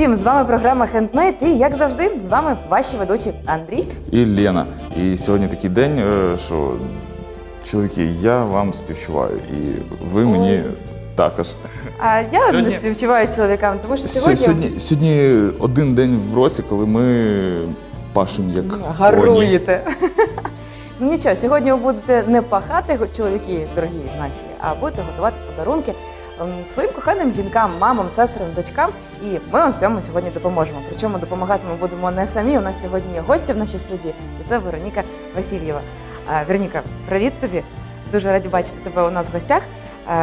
Усім! З вами програма Handmade і як завжди, з вами ваші ведучі Андрій. і Лена. І сьогодні такий день, е, що чоловіки, я вам співчуваю, і ви мені також. А я Сьогодні- не співчуваю чоловікам, тому що Сьогодні... сьогодні, Сьогодні, один день в році, коли ми пашемо як гаруєте. ну нічого, сьогодні ви будете не пахати, чоловіки, дорогі наші, а будете готувати подарунки своїм коханим жінкам, мамам, сестрам, дочкам. І ми вам цьому сьогодні допоможемо. Причому допомагати ми будемо не самі. У нас сьогодні є гості в нашій студії, і це Вероніка Васильєва. Вероніка, привіт тобі! Дуже раді бачити тебе у нас в гостях.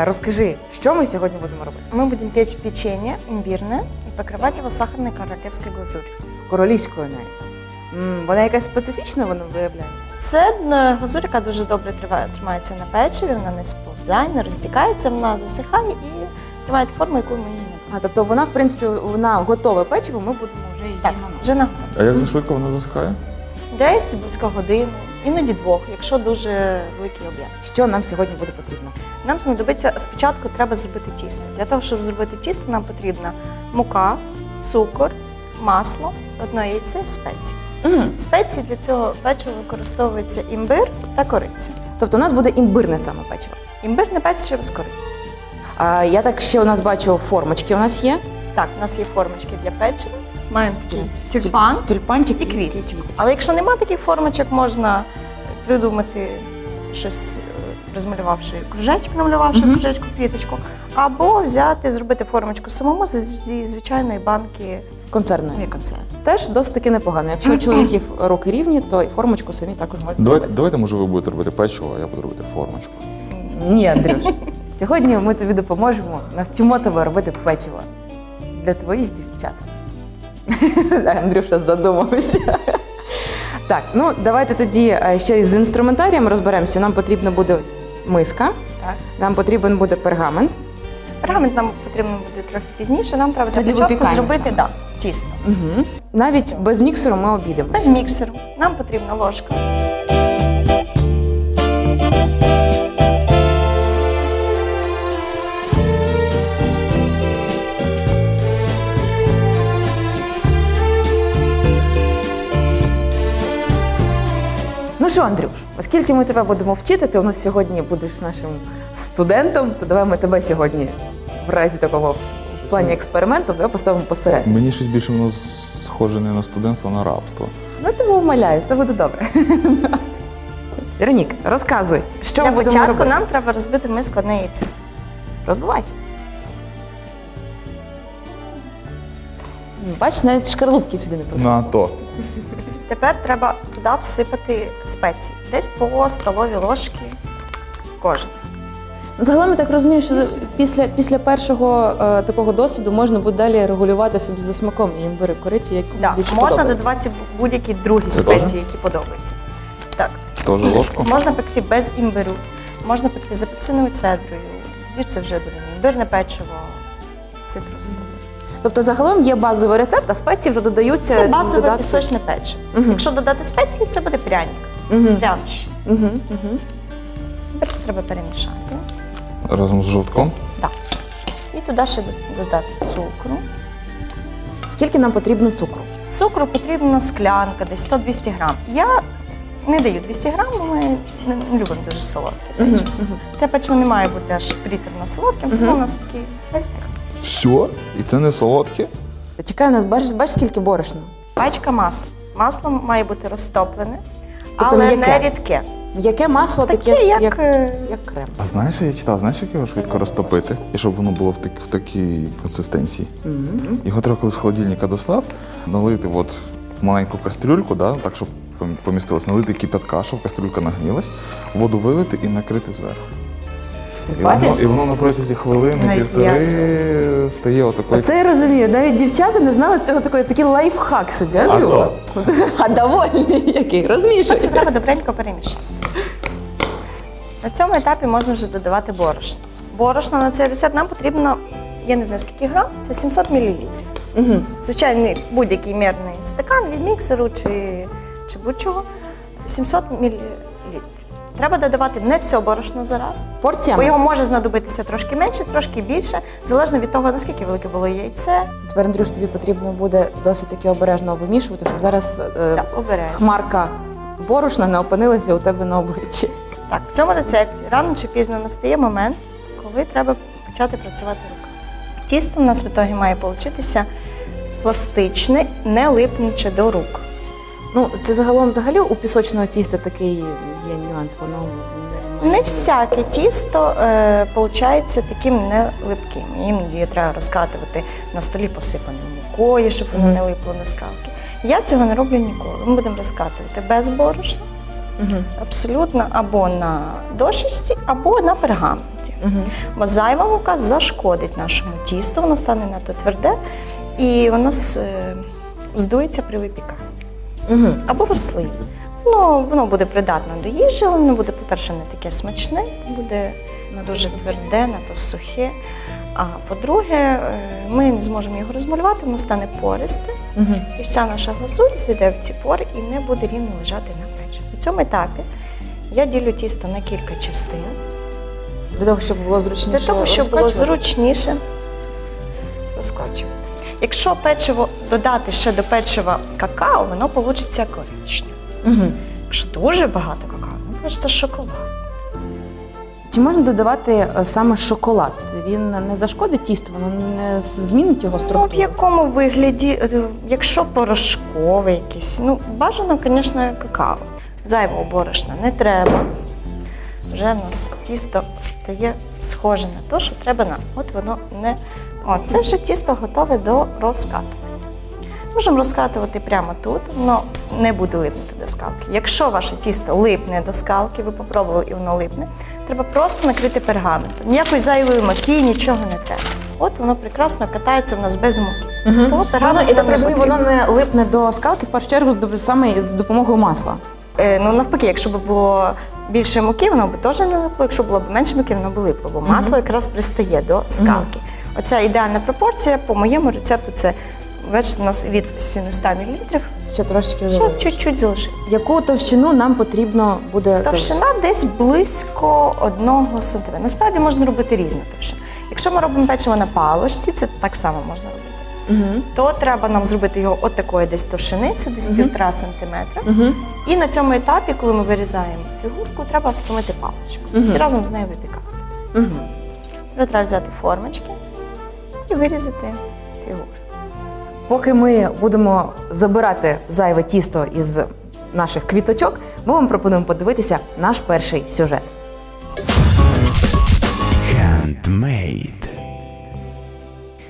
Розкажи, що ми сьогодні будемо робити? Мы будем печь печенье имбирное и покрывать его сахарной королевской глазурью. Королівською навіть. М, Вона якась специфічна, вона виявляється. Це е, глазурь, яка дуже добре триває, тримається на печиві, вона не сповзає, не розтікається, вона засихає і тримає форму, яку ми її не А тобто вона, в принципі, вона готове печиво, ми будемо вже її Так, наносити. вже наготова. А як за швидко вона засихає? Десь близько години, іноді двох, якщо дуже великий об'єм. Що нам сьогодні буде потрібно? Нам знадобиться спочатку треба зробити тісто. Для того, щоб зробити тісто, нам потрібна мука, цукор, масло, одне яйце, спеції. Угу. Спеції для цього печива використовується імбир та кориця. Тобто у нас буде імбирне саме печиво. Імбирне печиво з кориці. А я так ще у нас бачу формочки. У нас є Так, у нас є формочки для печива. Маємо такий Тюль- тюльпан. тюльпанчик І квіточку. Але якщо немає таких формочок, можна придумати щось, е, розмалювавши кружечок, намалювавши Мгм. кружечку, квіточку, або взяти, зробити формочку самому зі звичайної банки концерної. концерт. Теж досить таки непогано. Якщо у чоловіків руки рівні, то і формочку самі також можуть Давайте, зробити. давайте, може, ви будете робити печиво, а я буду робити формочку. Ні, Андрюш. Сьогодні ми тобі допоможемо, навчимо тебе робити печиво для твоїх дівчат. Андрюша задумався. Так, ну давайте тоді е, ще з інструментарієм розберемося. Нам потрібна буде миска, Так. нам потрібен буде пергамент. Пергамент нам потрібно буде трохи пізніше. Нам треба Це для для початку випікання зробити саме. да, тісто. Угу. Навіть без міксеру ми обійдемося. Без міксеру. Нам потрібна ложка. Ну що, Андрюш, оскільки ми тебе будемо вчити, ти у нас сьогодні будеш нашим студентом, то давай ми тебе сьогодні в разі такого в плані експерименту тебе поставимо посередині. Мені щось більше воно схоже не на студентство, а на рабство. Ну тебе умоляю, все буде добре. Веронік, розказуй, що для ми будемо початку робити. нам треба розбити миску одне яйце. Розбивай. Бач, навіть шкарлупки сюди не потрібно. На то. Тепер треба туди всипати спеції. Десь по столовій ложки кожен. Ну, загалом я так розумію, що після, після першого е, такого досвіду можна буде далі регулювати собі за смаком і імбири кориці, як Да. більше Можна подобається. додавати будь-які другі Це спеції, які подобаються. Так, Теж ложку. можна пекти без імбиру, можна пекти з апельсиновою цедрою. Тоді це вже дорогі. Імбирне печиво, цитруси. Тобто загалом є базовий рецепт, а спеції вже додаються. Це базове додатки. пісочне печиво. Мгм. Якщо додати спеції, це буде пряник. Мгм. Прянощі. Мгм. Мгм. Тепер треба перемішати. Разом з жовтком. І туди ще додати цукру. Скільки нам потрібно цукру? Цукру потрібна склянка, десь 100-200 грам. Я не даю 200 грам, бо ми не любимо дуже солодке печиво. Мгм. Це печиво не має бути аж приторно солодким, тому у нас такий ось так. Все? І це не солодке? Та Чекай, у нас бачиш, бачиш, скільки борошна? Пачка масла. Масло має бути розтоплене, Тобто але м'яке? не рідке. Яке масло Таке, таке, як, як, е, як крем? А знаєш, я читав, знаєш, як його швидко розтопити? І щоб воно було в, так, в такій консистенції. Його треба коли з холодильника достав, налити от в маленьку кастрюльку, да, так, щоб пом- помістилось, налити кипятка, щоб кастрюлька нагнілась, воду вилити і накрити зверху. І воно, Бачиш? і воно на протязі хвилини, Навіть півтори я стає отакою. Оце я розумію. Навіть дівчата не знали цього такий, такий лайфхак собі. А. А довольний який. Це треба добренько перемішати. На цьому етапі можна вже додавати борошно. Борошно на цей рецепт нам потрібно, я не знаю скільки грам, це 700 мл. Угу. Звичайний будь-який мірний стакан від міксеру чи, чи будь-чого. 700 мл. Треба додавати не все борошно зараз, бо його може знадобитися трошки менше, трошки більше, залежно від того, наскільки велике було яйце. Тепер, Андрюш, тобі потрібно буде досить таки обережно вимішувати, щоб зараз е, обережно. хмарка борошна не опинилася у тебе на обличчі. Так, в цьому рецепті рано чи пізно настає момент, коли треба почати працювати руками. Тісто в нас в ітогі має получитися пластичне, не липнуче до рук. Ну, це загалом взагалі у пісочного тіста такий є нюанс, воно не, Не всяке тісто е, таким не липким. Іноді треба розкатувати на столі посипаним мукою, щоб воно Мгм. не липло на скалки. Я цього не роблю ніколи. Ми будемо розкатувати без борошна, Угу. абсолютно або на дошисті, або на пергаменті. Угу. Бо зайва мука зашкодить нашому тісту, воно стане надто тверде і воно е, здується при випіканні. Угу. Або розслиє. Ну, воно буде придатне до їжі, але воно буде, по-перше, не таке смачне, буде дуже тверде, надто сухе. А по-друге, е, ми не зможемо його розмалювати, воно стане пористе, Угу. і вся наша глазурь зайде в ці пори і не буде рівно лежати. На цьому етапі я ділю тісто на кілька частин. Для того, щоб було зручніше. Для того, щоб було зручніше розкочувати. Якщо печиво додати ще до печива какао, воно вийде коричневе. Угу. Якщо дуже багато какао, воно вийде шоколад. Чи можна додавати е, саме шоколад? Він не зашкодить тісту, воно не змінить його Ну, в якому вигляді, е, якщо порошкове якесь, ну бажано, звісно, какао. Зайвого борошна не треба. Вже в нас тісто стає схоже на те, що треба нам. От воно не. О, це вже тісто готове до розкату. Можемо розкатувати прямо тут, воно не буде липнути до скалки. Якщо ваше тісто липне до скалки, ви попробували і воно липне, треба просто накрити пергаментом. Ніякої зайвої муки, нічого не треба. От воно прекрасно катається в нас без муки. Угу. Того Воно, пергаменту я так розумію, воно не липне до скалки в першу чергу з саме з допомогою масла. Е, ну навпаки, якщо б було більше муки, воно б теж не липло. Якщо було б менше муки, воно б липло, бо масло якраз пристає до скалки. Оця ідеальна пропорція по моєму рецепту це бачите, у нас від 700 мл Ще трошечки ще чуть-чуть залишити. Яку товщину нам потрібно буде Товщина десь близько 1 см. Насправді можна робити різну товщину. Якщо ми робимо печиво на палочці, це так само можна робити. Угу. То треба нам зробити його от такої десь товщини, це десь Мгм. півтора сантиметра. Угу. І на цьому етапі, коли ми вирізаємо фігурку, треба встромити паличку Мгм. і разом з нею випікати. Угу. Тепер треба взяти формочки і вирізати фігуру. Поки ми будемо забирати зайве тісто із наших квіточок, ми вам пропонуємо подивитися наш перший сюжет. Handmade.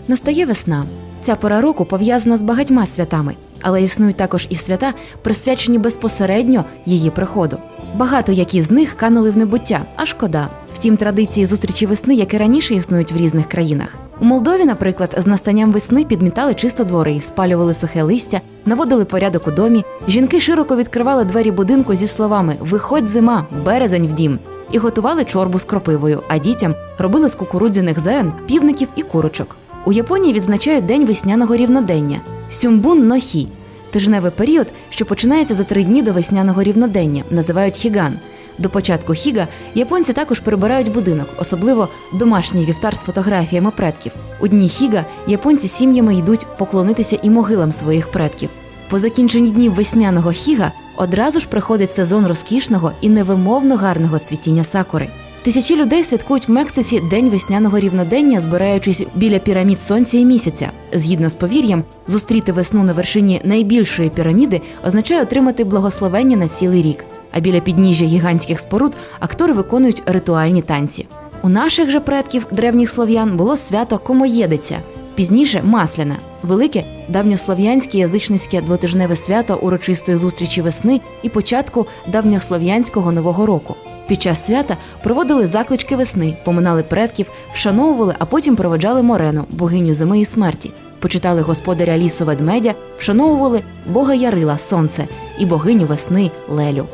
Настає весна. Ця пора року пов'язана з багатьма святами, але існують також і свята, присвячені безпосередньо її приходу. Багато які з них канули в небуття, а шкода. Втім, традиції зустрічі весни, як і раніше існують в різних країнах. У Молдові, наприклад, з настанням весни підмітали чисто двори, спалювали сухе листя, наводили порядок у домі. Жінки широко відкривали двері будинку зі словами Виходь зима, березень в дім і готували чорбу з кропивою, а дітям робили з кукурудзяних зерен, півників і курочок. У Японії відзначають День весняного рівнодення Сюмбун нохі тижневий період, що починається за три дні до весняного рівнодення, називають хіган. До початку хіга японці також прибирають будинок, особливо домашній вівтар з фотографіями предків. У дні хіга японці сім'ями йдуть поклонитися і могилам своїх предків. По закінченні днів весняного хіга одразу ж приходить сезон розкішного і невимовно гарного цвітіння сакури. Тисячі людей святкують в Мексиці День весняного рівнодення, збираючись біля пірамід сонця і місяця. Згідно з повір'ям, зустріти весну на вершині найбільшої піраміди означає отримати благословення на цілий рік. А біля підніжжя гігантських споруд актори виконують ритуальні танці. У наших же предків древніх слов'ян було свято Комоєдиця, пізніше Масляна, велике давньослов'янське язичницьке двотижневе свято урочистої зустрічі весни і початку давньослов'янського нового року. Під час свята проводили заклички весни, поминали предків, вшановували, а потім проведжали Морену, богиню зими і смерті. Почитали господаря лісу ведмедя, вшановували бога Ярила Сонце і богиню весни Лелю.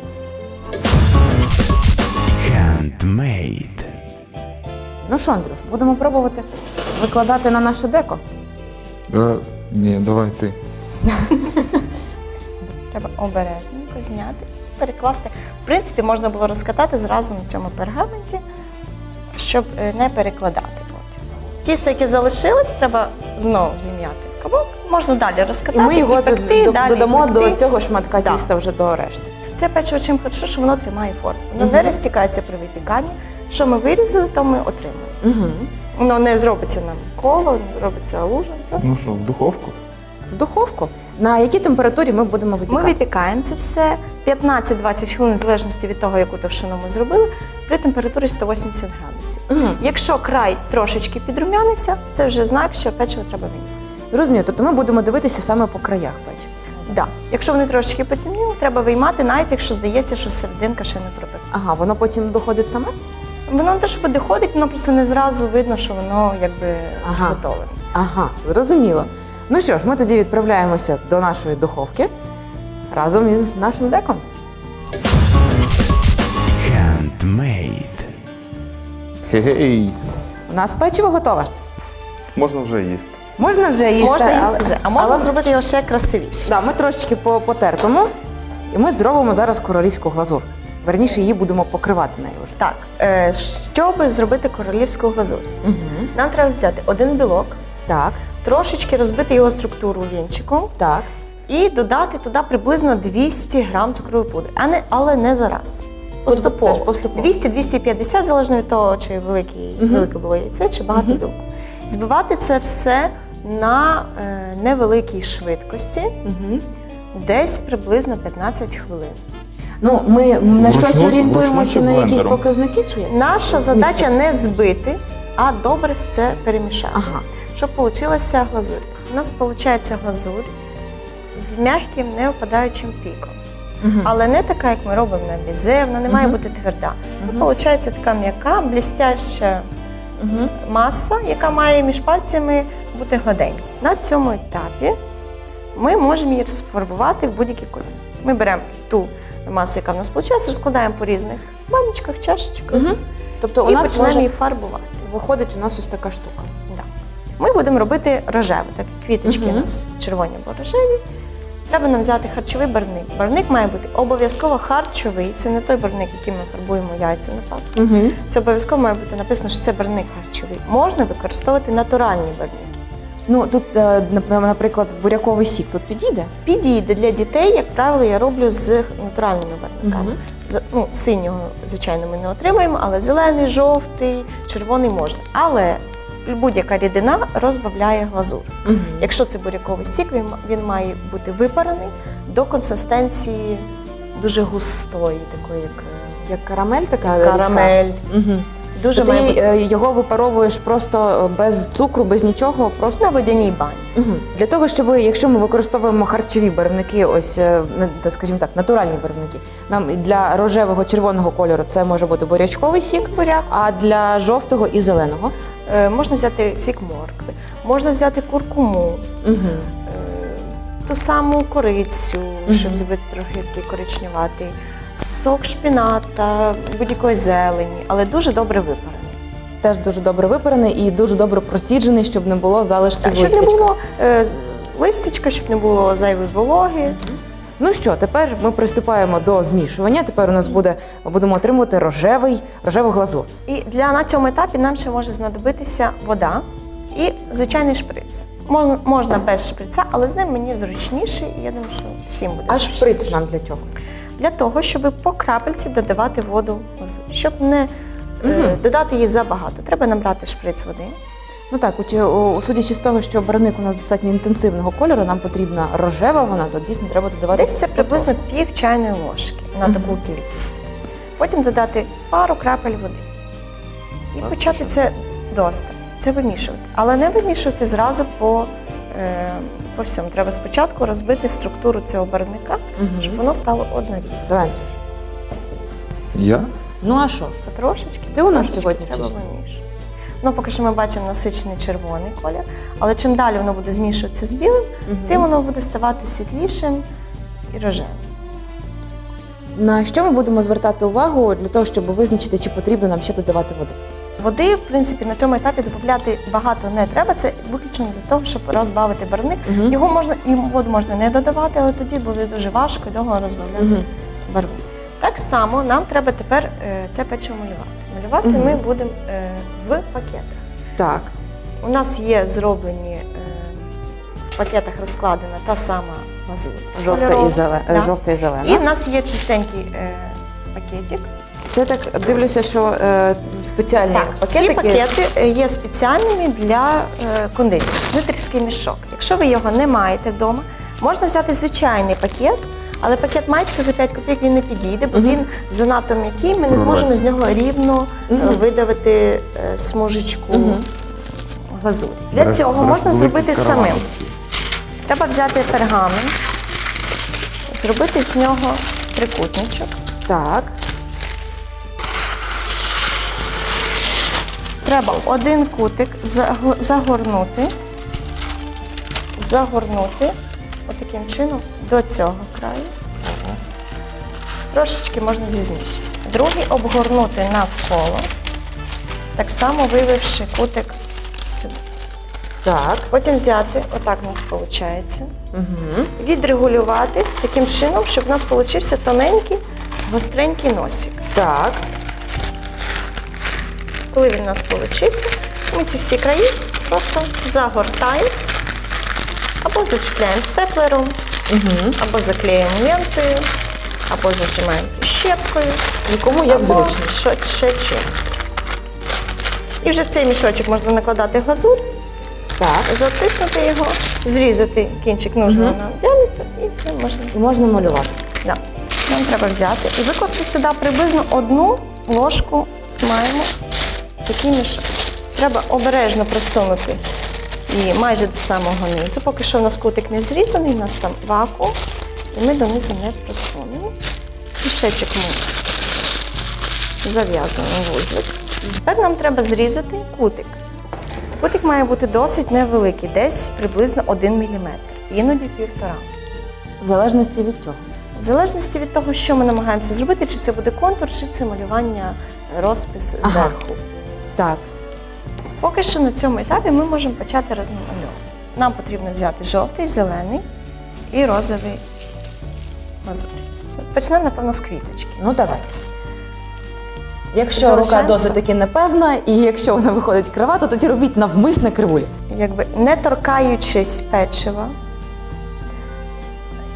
Handmade. Ну що, Андрюш, будемо пробувати викладати на наше деко. Е, ні, давай ти. Треба обережненько зняти перекласти. В принципі, можна було розкатати зразу на цьому пергаменті, щоб е, не перекладати потім. Тісто, яке залишилось, треба знову зім'яти в. Можна далі І розкатати ми його пекти, до- далі додамо пекти. до цього шматка Да. тіста вже до решти. Це печиво чим хорошо, що воно тримає форму. Воно Мгм. не розтікається при випіканні. Що ми вирізали, то ми отримуємо. Угу. Воно не зробиться нам коло, не зробиться лужа. Просто Ну що, в духовку? В духовку. На якій температурі ми будемо ми випікаємо це все 15-20 хвилин, в залежності від того, яку товщину ми зробили, при температурі 180 градусів. Угу. Якщо край трошечки підрумянився, це вже знак, що печиво треба вийняти. Розумію, тобто ми будемо дивитися саме по краях печі. Да. Якщо вони трошечки потемніли, треба виймати, навіть якщо здається, що серединка ще не пробита. Ага, воно потім доходить саме? Воно не те, що буде ходить, воно просто не зразу видно, що воно якби Ага. зготовлене. Ага, зрозуміло. Ну що ж, ми тоді відправляємося до нашої духовки разом із нашим деком. Handmade. Гей-гей! У нас печиво готове. Можна вже їсти. Можна вже їсти. можна їсти вже, а можна але- зробити його ще красивіше. Да, ми трошечки по- потерпимо, і ми зробимо зараз королівську глазур. Верніше, її будемо покривати нею вже. Так, е, щоб зробити королівську глазурь, Угу. нам треба взяти один білок, Так, трошечки розбити його структуру вінчиком так. і додати туди приблизно 200 грам цукрової пудри, а не, але не зараз. Поступово. Поступово. 200-250, залежно від того, чи великий, Мгм. велике було яйце, чи багато білку. Збивати це все на е, невеликій швидкості, Угу. десь приблизно 15 хвилин. Ну, ми на щось орієнтуємося на якісь блендером? показники чи? Наша задача не збити, а добре все перемішати. Ага. Щоб вийшла глазурь. У нас виходить глазурь з м'яким, не опадаючим піком. Угу. Але не така, як ми робимо на бізе, вона не має бути тверда. Виходить така м'яка, блістяща Угу. маса, яка має між пальцями бути гладенька. На цьому етапі ми можемо її розфарбувати в будь-який кольор. Ми беремо ту масу, яка в нас вийшла, розкладаємо по різних баночках, чашечках Угу. Тобто у і нас починаємо може... її фарбувати. виходить у нас ось така штука. Ми будемо робити рожеву, так як квіточки у нас червоні або рожеві. Треба нам взяти харчовий барвник. Барвник має бути обов'язково харчовий. Це не той барвник, яким ми фарбуємо яйця на пасху. Угу. Це обов'язково має бути написано, що це барвник харчовий. Можна використовувати натуральні барвники. Ну тут, е, наприклад, буряковий сік тут підійде. Підійде для дітей, як правило, я роблю з натуральними барвниками. Мгм. З- Ну, синього, звичайно, ми не отримуємо, але зелений, жовтий, червоний можна. Але будь-яка рідина розбавляє глазур. Угу. Якщо це буряковий сік, він, він має бути випарений до консистенції дуже густої, такої як е, Як карамель така? карамель. Угу. Дуже Ти має е, його випаровуєш просто е, без цукру, без нічого, просто на водяній бані. Угу. Для того, щоб якщо ми використовуємо харчові барвники, ось е, скажімо так, натуральні барвники, нам для рожевого червоного кольору це може бути бурячковий сік, Буряк. а для жовтого і зеленого. Е, можна взяти сік моркви, можна взяти куркуму, Угу. ту саму корицю, щоб збити трохи такий коричневатий, сок шпіната, будь-якої зелені, але дуже добре випарений. Теж дуже добре випарений і дуже добре проціджений, щоб не було залишків Так, щоб не було е, листячка, щоб не було зайвої вологи. Ну що, тепер ми приступаємо до змішування. Тепер у нас буде ми будемо отримувати рожевий рожеву глазур. І для на цьому етапі нам ще може знадобитися вода і звичайний шприц. Можна, можна без шприца, але з ним мені зручніше, і я думаю, що всім буде А зручніше. шприц нам для чого? Для того, щоб по крапельці додавати воду в щоб не е, додати її забагато. Треба набрати шприц води. Ну так, у, у- судячи з того, що барвник у нас достатньо інтенсивного кольору, нам потрібна рожева вона, то дійсно треба додавати. Десь це приблизно пів чайної ложки на Мгм. таку кількість. Потім додати пару крапель води. І Так, почати що? це доста. Це вимішувати. Але не вимішувати зразу по, е, по всьому. Треба спочатку розбити структуру цього барвника, Мгм. щоб воно стало однорідним. Давай, Андрюш. Я? Ну а що? Потрошечки. Ти у нас потрошечки сьогодні треба вчишся? вимішувати. Ну, поки що ми бачимо насичений червоний колір, але чим далі воно буде змішуватися з білим, Мгм. тим воно буде ставати світлішим і рожевим. На що ми будемо звертати увагу для того, щоб визначити, чи потрібно нам ще додавати води? Води, в принципі, на цьому етапі додати багато не треба. Це виключно для того, щоб розбавити барвник. Мгм. Його можна і воду можна не додавати, але тоді буде дуже важко і довго розбавляти Мгм. барвник. Так само нам треба тепер е, це печиво малювати. Малювати Мгм. ми будемо е, в пакетах. Так. У нас є зроблені е, в пакетах розкладена та сама глазурь. Жовта кольорова. і зелена. Да. Жовта і зелена. І в нас є чистенький е, пакетик. Це так дивлюся, що е, спеціальні Так, ці пакети е, є спеціальними для е, кондитерів. Кондитерський мішок. Якщо ви його не маєте вдома, можна взяти звичайний пакет, але пакет маєчка за 5 копійок він не підійде, бо Мгм. він занадто м'який, ми не зможемо з нього рівно е, Мгм. видавити е, смужечку Мгм. глазурі. Для Береш- цього береш можна великий зробити караван. самим. Треба взяти пергамент, зробити з нього трикутничок. Так. Треба один кутик загорнути, загорнути отаким чином до цього краю. Трошечки можна зі зміщенням. Другий обгорнути навколо, так само вививши кутик сюди. Так. Потім взяти, отак у нас виходить, Угу. відрегулювати таким чином, щоб у нас вийшов тоненький, гостренький носик. Так. Коли він у нас получився, ми ці всі краї просто загортаємо або зачіпляємо степлером, Угу. або заклеїмо лентою, або зажимаємо прищепкою, Нікому як або що ще чимось. І вже в цей мішочок можна накладати глазурь, Так. затиснути його, зрізати кінчик нужного Мгм. нам діаметр, і це можна. І можна малювати. Да. Нам треба взяти і викласти сюди приблизно одну ложку маємо такий мішок. Треба обережно просунути і майже до самого низу. Поки що в нас кутик не зрізаний, у нас там вакуум, і ми донизу не просунемо. Мішечок ми зав'язуємо в вузлик. Тепер нам треба зрізати кутик. Кутик має бути досить невеликий, десь приблизно 1 мм, іноді півтора. В залежності від чого. В залежності від того, що ми намагаємося зробити, чи це буде контур, чи це малювання розпис Ага. зверху. Так. Поки що на цьому етапі ми можемо почати розмальовувати. Нам потрібно взяти жовтий, зелений і розовий мазут. Почнемо, напевно, з квіточки. Ну давай. Якщо рука досить таки непевна, і якщо вона виходить крива, то тоді робіть навмисне кривулю. Якби не торкаючись печива,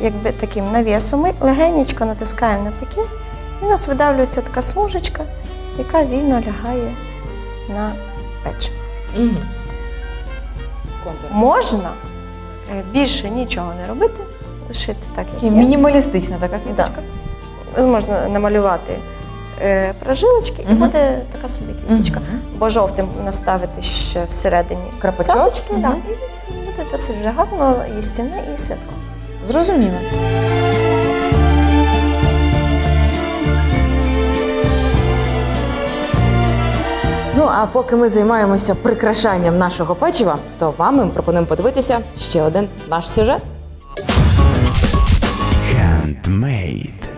якби таким навісом, ми легенечко натискаємо на пакет, і у нас видавлюється така смужечка, яка вільно лягає на печиво. Угу. Контур. Можна е, більше нічого не робити, лишити так, як є. мінімалістична така квіточка. Можна намалювати е, прожилочки, і буде така собі квіточка. Мгм. Бо жовтим наставити ще всередині цяточки, Мгм. да, і буде досить вже гарно, їстівне і святко. Зрозуміло. Ну а поки ми займаємося прикрашанням нашого печива, то вам ми пропонуємо подивитися ще один наш сюжет. Handmade.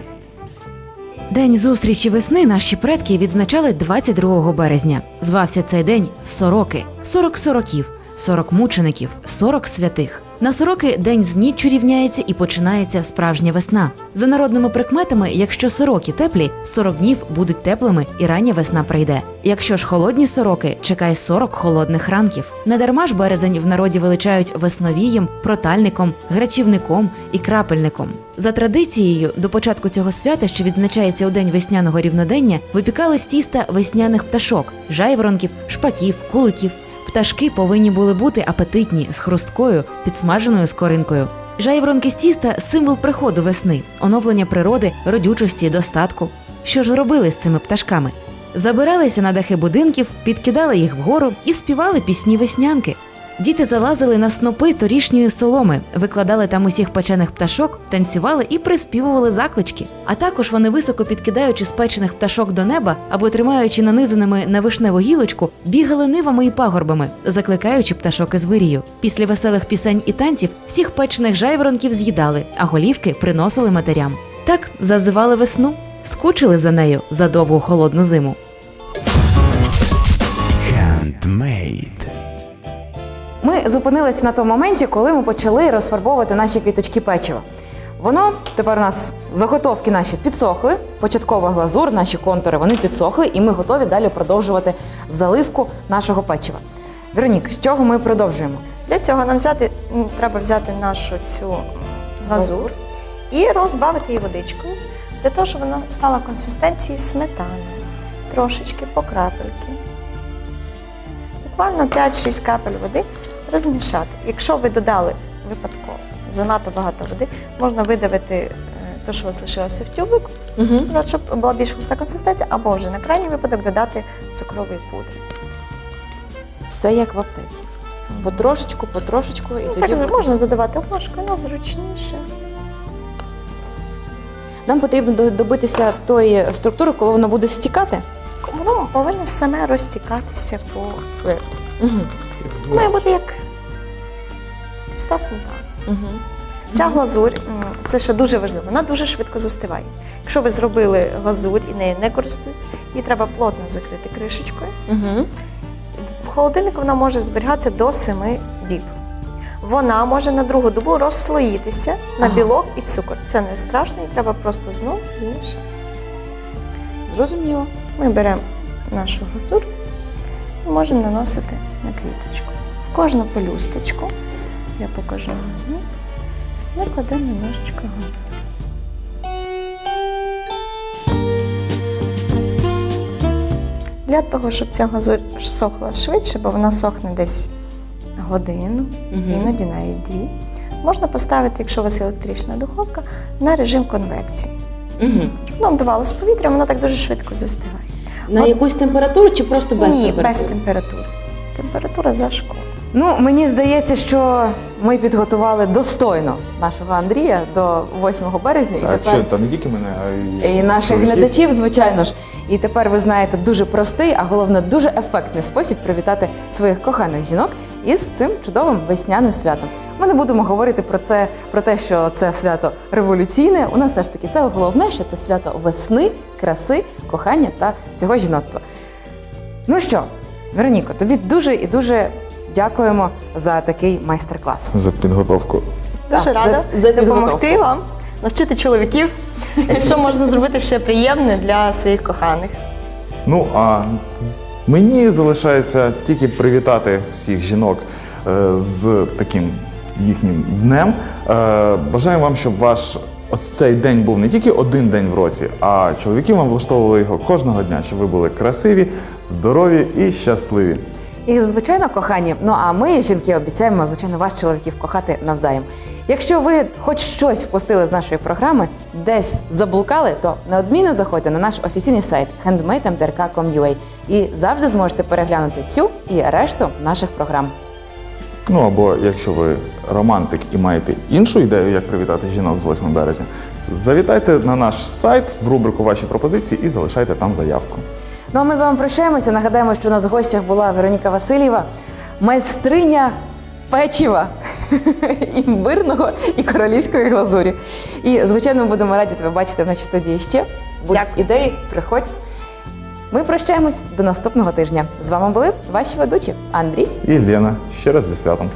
День зустрічі весни наші предки відзначали 22 березня. Звався цей день Сороки. 40 сороків, 40 мучеників, 40 святих. На сороки день з ніччю рівняється і починається справжня весна. За народними прикметами, якщо сороки теплі, 40 днів будуть теплими і рання весна прийде. Якщо ж холодні сороки, чекай 40 холодних ранків. Недарма ж березень в народі величають весновієм, протальником, грачівником і крапельником. За традицією, до початку цього свята, що відзначається у день весняного рівнодення, випікали з тіста весняних пташок, жайворонків, шпаків, куликів. Пташки повинні були бути апетитні з хрусткою, підсмаженою скоринкою. Жайворонки з тіста символ приходу весни, оновлення природи, родючості, достатку. Що ж робили з цими пташками? Забиралися на дахи будинків, підкидали їх вгору і співали пісні веснянки. Діти залазили на снопи торішньої соломи, викладали там усіх печених пташок, танцювали і приспівували заклички. А також вони, високо підкидаючи спечених пташок до неба або тримаючи нанизаними на вишневу гілочку, бігали нивами і пагорбами, закликаючи пташок із вирію. Після веселих пісень і танців всіх печених жайворонків з'їдали, а голівки приносили матерям. Так зазивали весну, скучили за нею за довгу холодну зиму. Handmade. Ми зупинилися на тому моменті, коли ми почали розфарбовувати наші квіточки печива. Воно тепер у нас заготовки наші підсохли, початкова глазур, наші контури вони підсохли, і ми готові далі продовжувати заливку нашого печива. Веронік, з чого ми продовжуємо? Для цього нам взяти, треба взяти нашу цю глазур і розбавити її водичкою, для того, щоб вона стала консистенції сметани. Трошечки по крапельки. Буквально 5-6 капель води розмішати. Якщо ви додали випадково занадто багато води, можна видавити е, те, що у вас лишилося в тюбик, Угу. Ну, щоб була більш густа консистенція, або вже на крайній випадок додати цукрової пудри. Все як в аптеці. Потрошечку, потрошечку, і Ну, тоді так можна додавати ложкою, але зручніше. нам потрібно добитися тої структури, коли воно буде стікати. Воно повинно саме розтікатися по флиру. Угу. Має бути як густа сметана. Угу. Ця глазурь, це ще дуже важливо, вона дуже швидко застиває. Якщо ви зробили глазурь і нею не користуєтесь, її треба плотно закрити кришечкою. Угу. В холодильнику вона може зберігатися до 7 діб. Вона може на другу добу розслоїтися на Ага. білок і цукор. Це не страшно, і треба просто знову змішати. Зрозуміло. Ми беремо нашу глазур можемо наносити на квіточку. В кожну пелюсточку, я покажу вам, ми кладемо немножечко глазур. Для того, щоб ця глазурь сохла швидше, бо вона сохне десь годину, іноді навіть дві, можна поставити, якщо у вас електрична духовка, на режим конвекції. Угу. Щоб нам давалось повітря, воно так дуже швидко застигає. На От- якусь температуру чи просто без Ні, температури? без температури. Температура за школу. Ну, мені здається, що ми підготували достойно нашого Андрія до 8 березня. І тепер... ще, та не тільки мене, а й І наших глядачів, звичайно ж. І тепер ви знаєте дуже простий, а головне дуже ефектний спосіб привітати своїх коханих жінок із цим чудовим весняним святом. Ми не будемо говорити про це, про те, що це свято революційне. У нас все ж таки це головне, що це свято весни, краси, кохання та всього жіноцтва. Ну що, Вероніко, тобі дуже і дуже дякуємо за такий майстер-клас. За підготовку. Дуже Так, рада за- за допомогти вам, навчити чоловіків, що можна зробити ще приємне для своїх коханих. Ну а мені залишається тільки привітати всіх жінок е, з таким їхнім днем. Е, Бажаю вам, щоб ваш цей день був не тільки один день в році, а чоловіки вам влаштовували його кожного дня, щоб ви були красиві, здорові і щасливі. І звичайно, кохані. Ну а ми, жінки, обіцяємо, звичайно, вас, чоловіків, кохати навзаєм. Якщо ви хоч щось впустили з нашої програми, десь заблукали, то неодмінно заходьте на наш офіційний сайт handmade.mtrk.com.ua і завжди зможете переглянути цю і решту наших програм. Ну або якщо ви романтик і маєте іншу ідею, як привітати жінок з 8 березня, завітайте на наш сайт в рубрику Ваші пропозиції і залишайте там заявку. Ну а ми з вами прощаємося. Нагадаємо, що у нас в гостях була Вероніка Васильєва, майстриня печива імбирного і королівської глазурі. І, звичайно, ми будемо раді тебе бачити в нашій студії ще. Будуть Дякую. ідеї, приходь. Ми прощаємось до наступного тижня. З вами були ваші ведучі Андрій І Лена, ще раз зі святом.